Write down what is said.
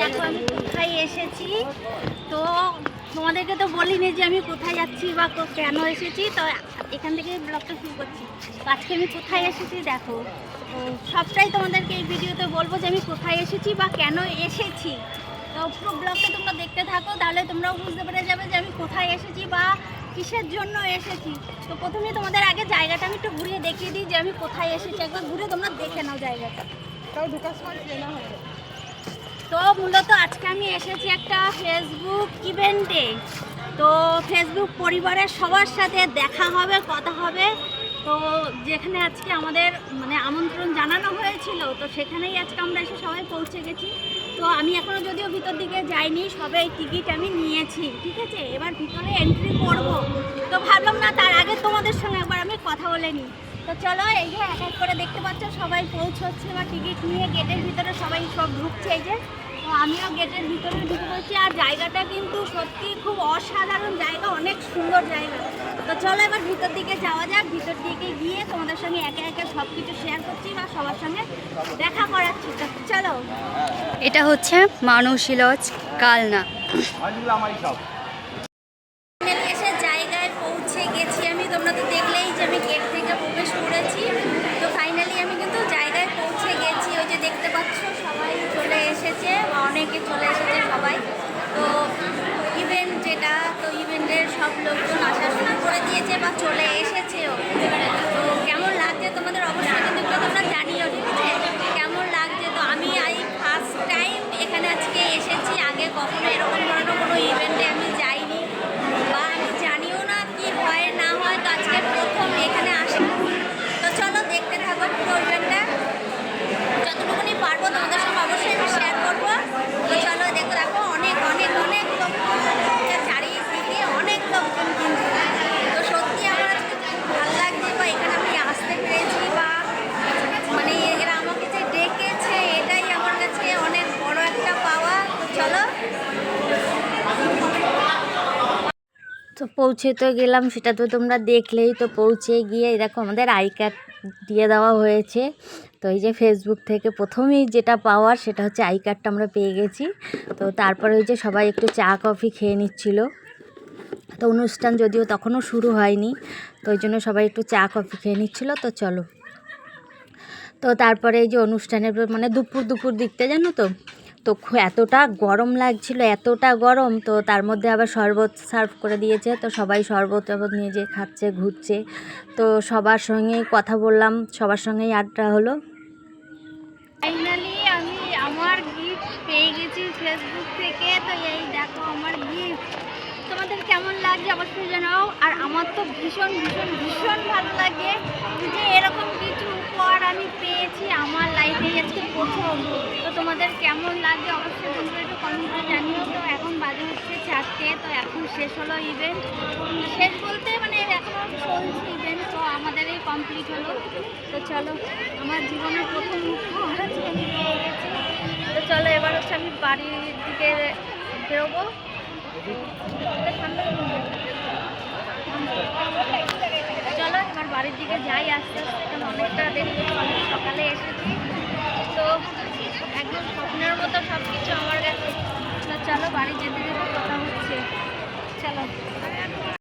দেখো আমি কোথায় এসেছি তো তোমাদেরকে তো বলিনি যে আমি কোথায় যাচ্ছি বা কেন এসেছি তো এখান থেকে ব্লগটা শুরু করছি আজকে আমি কোথায় এসেছি দেখো সবটাই তোমাদেরকে এই ভিডিওতে বলব যে আমি কোথায় এসেছি বা কেন এসেছি তো পুরো ব্লগটা তোমরা দেখতে থাকো তাহলে তোমরাও বুঝতে পেরে যাবে যে আমি কোথায় এসেছি, বা কিসের জন্য এসেছি? তো প্রথমে তোমাদের আগে জায়গাটা আমি একটু ঘুরিয়ে দেখিয়ে দিই, যে আমি কোথায় এসেছি, একবার ঘুরে তোমরা দেখে নাও জায়গাটা। তো মূলত আজকে আমি এসেছি একটা ফেসবুক ইভেন্টে তো ফেসবুক পরিবারের সবার সাথে দেখা হবে, কথা হবে। তো যেখানে আজকে আমাদের মানে আমন্ত্রণ জানানো হয়েছিল, তো সেখানেই আজকে আমরা এসে সবাই পৌঁছে গেছি। তো আমি এখনও যদিও ভিতর দিকে যাইনি, সবে টিকিট আমি নিয়েছি, ঠিক আছে? এবার ভিতরে এন্ট্রি করব। তো ভাবলাম না, তার আগে তোমাদের সঙ্গে একবার আমি কথা বলে নিই। তো চলো এই যে এক এক করে দেখতে পাচ্ছ সবাই পৌঁছচ্ছে বা টিকিট নিয়ে গেটের ভিতরে সবাই সব ঢুকছে এই যে। তো আমিও গেটের ভিতরে ঢুকে পড়ছি আর জায়গাটা কিন্তু সত্যি খুব অসাধারণ জায়গা অনেক সুন্দর জায়গা। তো চলো এবার ভিতর দিকে যাওয়া যাক। ভিতর দিকে গিয়ে তোমাদের সঙ্গে একে একে সব কিছু শেয়ার করছি বা সবার সঙ্গে দেখা করাচ্ছি তো চলো। এটা হচ্ছে মানসী লজ কালনা। ফাইনালি এসে জায়গায় পৌঁছে গেছি আমি তোমরা তো দেখলেই যে আমি গেট থেকে প্রবেশ করেছি তো ফাইনালি আমি কিন্তু জায়গায় পৌঁছে গেছি ওই যে দেখতে পাচ্ছ সবাই চলে এসেছে বা অনেকে চলে এসেছে সবাই তো ইভেন্ট যেটা তো ইভেন্টের সব লোকজন আসা শুরু করে দিয়েছে বা চলে এসেছেও তো কেমন লাগছে তোমাদের অবশ্যই কিন্তু একটু তোমরা জানিও ঠিক আছে কেমন লাগছে তো আমি এই ফার্স্ট টাইম এখানে আজকে এসেছি আগে কখনো এরকম ধরনের কোনো ইভেন্টে আমি যাইনি বা আমি জানিও না কি হয় না হয় তো আজকে প্রথম এখানে আসা তো চলো দেখতে থাকো পুরো ইভেন্টটা যতটুকুনি পারব তোমাদের সঙ্গে অবশ্যই আমি শেয়ার করব তো চলো দেখো দেখো অনেক অনেক অনেক লোক চারিদিকে অনেক লোকজন কিন্তু তো সত্যি আমার আজকে খুব ভালো লাগছে বা এখানে আমি আসতে পেরেছি বা মানে এরা আমাকে যে ডেকেছে এটাই আমার কাছে অনেক বড় একটা পাওয়া তো চলো তো পৌঁছে তো গেলাম, সেটা তো তোমরা দেখলেই তো পৌঁছে গিয়ে দেখো আমাদের আই কার্ড দিয়ে দেওয়া হয়েছে। তো এই যে ফেসবুক থেকে প্রথমেই যেটা পাওয়ার, সেটা হচ্ছে আই কার্ডটা আমরা পেয়ে গেছি। তো তারপরে ওই যে সবাই একটু চা, কফি খেয়ে নিচ্ছিল। তো অনুষ্ঠান যদিও তখনও শুরু হয়নি, তো ওই জন্য সবাই একটু চা, কফি খেয়ে নিচ্ছিল। তো চলো। তো তারপরে এই যে অনুষ্ঠানের মানে দুপুর দুপুর দিকটা, জানো তো? তো এতটা গরম লাগছিল, এতটা গরম, তো তার মধ্যে আবার শরবত সার্ভ করে দিয়েছে। তো সবাই শরবত টরবত নিয়ে যেয়ে খাচ্ছে, ঘুরছে। তো সবার সঙ্গেই কথা বললাম, সবার সঙ্গেই আড্ডা হলো। ফাইনালি আমি আমার গিফট পেয়ে গেছি ফেসবুক থেকে, তো এই দেখো আমার গিফট তোমাদের কেমন লাগছে অবশ্যই জানাও। আর আমার তো ভীষণ ভীষণ ভীষণ ভালো লাগে যে এরকম কিছু উপহার আমি পেয়েছি আমার লাইফে আজকে প্রথম তো তোমাদের কেমন লাগে অবশ্যই তোমরা একটু কমেন্টে জানিও। তো এখন বাজে হচ্ছে চারটে, তো এখন শেষ হলো ইভেন্ট শেষ বলতে মানে এখনও চলছে ইভেন্ট তো আমাদের এই কমপ্লিট হলো। তো চলো, আমার জীবনের প্রথম উপহার আজকে পেয়ে গেছি। তো চলো এবার হচ্ছে আমি বাড়ির দিকে বেরোবো। চলো, এবার বাড়ির দিকে যাই, আস্তে আস্তে অনেকটা দেরি অনেক সকালে এসেছি। তো একদম স্বপ্নের মতো সব কিছু আমার কাছে। তো চলো, বাড়ি যেতে যেতে কথা হচ্ছে। চলো।